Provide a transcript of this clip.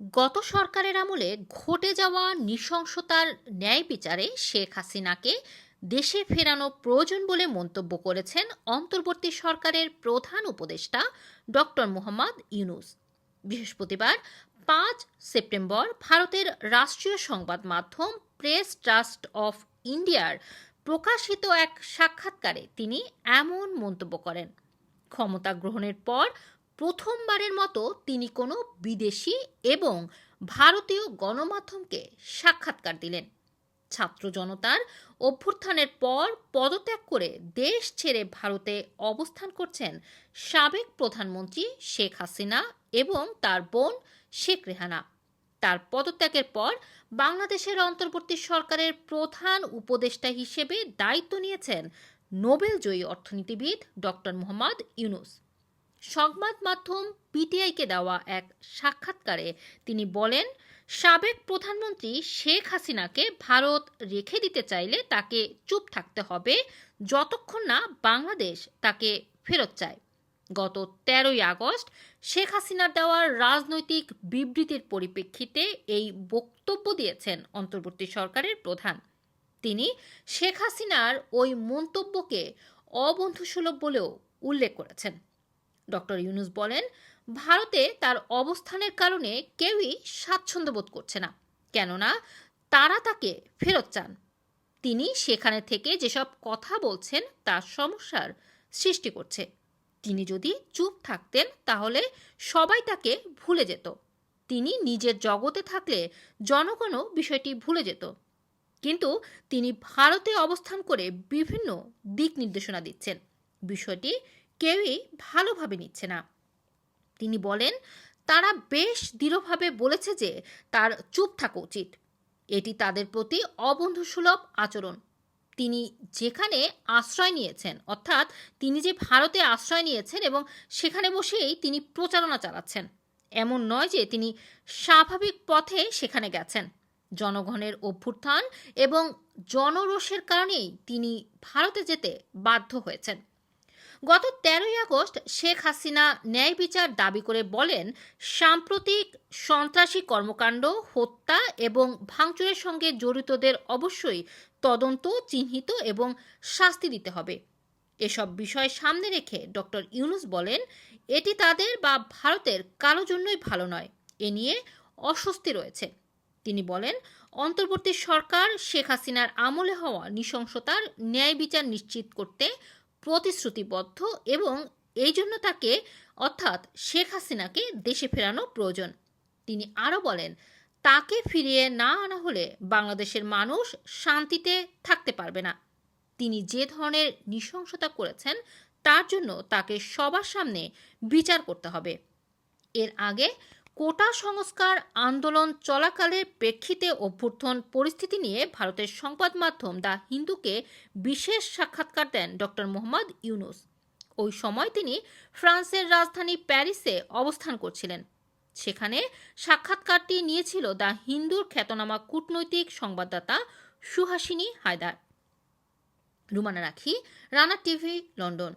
গত সরকারের আমলে ঘটে যাওয়া নৃশংসতার ন্যায় বিচারে শেখ হাসিনাকে দেশে ফেরানো প্রয়োজন বলে মন্তব্য করেছেন অন্তর্বর্তী সরকারের প্রধান উপদেষ্টা ডক্টর মোহাম্মদ ইউনুস। বৃহস্পতিবার পাঁচ সেপ্টেম্বর ভারতের রাষ্ট্রীয় সংবাদ মাধ্যম প্রেস ট্রাস্ট অফ ইন্ডিয়ার প্রকাশিত এক সাক্ষাৎকারে তিনি এমন মন্তব্য করেন। ক্ষমতা গ্রহণের পর প্রথমবারের মতো তিনি কোনো বিদেশি এবং ভারতীয় গণমাধ্যমকে সাক্ষাৎকার দিলেন। ছাত্র জনতার অভ্যুত্থানের পর পদত্যাগ করে দেশ ছেড়ে ভারতে অবস্থান করছেন সাবেক প্রধানমন্ত্রী শেখ হাসিনা এবং তার বোন শেখ রেহানা। তার পদত্যাগের পর বাংলাদেশের অন্তর্বর্তী সরকারের প্রধান উপদেষ্টা হিসেবে দায়িত্ব নিয়েছেন নোবেল জয়ী অর্থনীতিবিদ ডক্টর মোহাম্মদ ইউনুস। সংবাদ মাধ্যম পিটিআইকে দেওয়া এক সাক্ষাৎকারে তিনি বলেন, সাবেক প্রধানমন্ত্রী শেখ হাসিনাকে ভারত রেখে দিতে চাইলে তাকে চুপ থাকতে হবে যতক্ষণ না বাংলাদেশ তাকে ফেরত চায়। গত তেরোই আগস্ট শেখ হাসিনার দেওয়ার রাজনৈতিক বিবৃতির পরিপ্রেক্ষিতে এই বক্তব্য দিয়েছেন অন্তর্বর্তী সরকারের প্রধান। তিনি শেখ হাসিনার ওই মন্তব্যকে অবন্ধুসুলভ বলেও উল্লেখ করেছেন। ডক্টর ইউনুস বলেন, ভারতে তার অবস্থানের কারণে কেউই স্বাচ্ছন্দ্য বোধ করছে না। কেননা, তারা তাকে ফেরত চান। তিনি সেখানে থেকে যেসব কথা বলছেন তা সমস্যার সৃষ্টি করছে। তিনি যদি চুপ থাকতেন, তাহলে সবাই তাকে ভুলে যেত। তিনি নিজের জগতে থাকলে জনগণও বিষয়টি ভুলে যেত। কিন্তু তিনি ভারতে অবস্থান করে বিভিন্ন দিক নির্দেশনা দিচ্ছেন। বিষয়টি কেউই ভালোভাবে নিচ্ছে না। তিনি বলেন, তারা বেশ দৃঢ়ভাবে বলেছে যে তার চুপ থাকা উচিত। এটি তাদের প্রতি অবন্ধুসুলভ আচরণ। তিনি যেখানে আশ্রয় নিয়েছেন, অর্থাৎ তিনি যে ভারতে আশ্রয় নিয়েছেন এবং সেখানে বসেই তিনি প্রচারণা চালাচ্ছেন, এমন নয় যে তিনি স্বাভাবিক পথে সেখানে গেছেন। জনগণের অভ্যুত্থান এবং জনরোষের কারণেই তিনি ভারতে যেতে বাধ্য হয়েছেন। গত তেরোই আগস্ট শেখ হাসিনা ন্যায় বিচার দাবি করে বলেন, সাম্প্রতিক সন্ত্রাসী কর্মকাণ্ড, হত্যা এবং ভাঙচুরের সঙ্গে জড়িতদের অবশ্যই তদন্ত চিহ্নিত এবং শাস্তি দিতে হবে। এসব বিষয় সামনে রেখে ডক্টর ইউনুস বলেন, এটি তাদের বা ভারতের কারও জন্যই ভালো নয়, এ নিয়ে অস্বস্তি রয়েছে। তিনি বলেন, অন্তর্বর্তী সরকার শেখ হাসিনার আমলে হওয়া নৃশংসতার ন্যায় বিচার নিশ্চিত করতে প্রতিশ্রুতিবদ্ধ এবং এই জন্য তাকে, অর্থাৎ শেখ হাসিনাকে দেশে ফেরানো প্রয়োজন। তিনি আরও বলেন, তাকে ফিরিয়ে না আনা হলে বাংলাদেশের মানুষ শান্তিতে থাকতে পারবে না। তিনি যে ধরনের নৃশংসতা করেছেন, তার জন্য তাকে সবার সামনে বিচার করতে হবে। এর আগে কোটা সংস্কার আন্দোলন চলাকালের প্রেক্ষিতে অভ্যর্থন পরিস্থিতি নিয়ে ভারতের সংবাদ মাধ্যম দ্য হিন্দুকে বিশেষ সাক্ষাৎকার দেন ডক্টর মোহাম্মদ ইউনুস। ওই সময় তিনি ফ্রান্সের রাজধানী প্যারিসে অবস্থান করছিলেন। সেখানে সাক্ষাৎকারটি নিয়েছিল দ্য হিন্দুর খ্যাতনামা কূটনৈতিক সংবাদদাতা সুহাসিনী হায়দার। রুমানা রাখি, রানা টিভি, লন্ডন।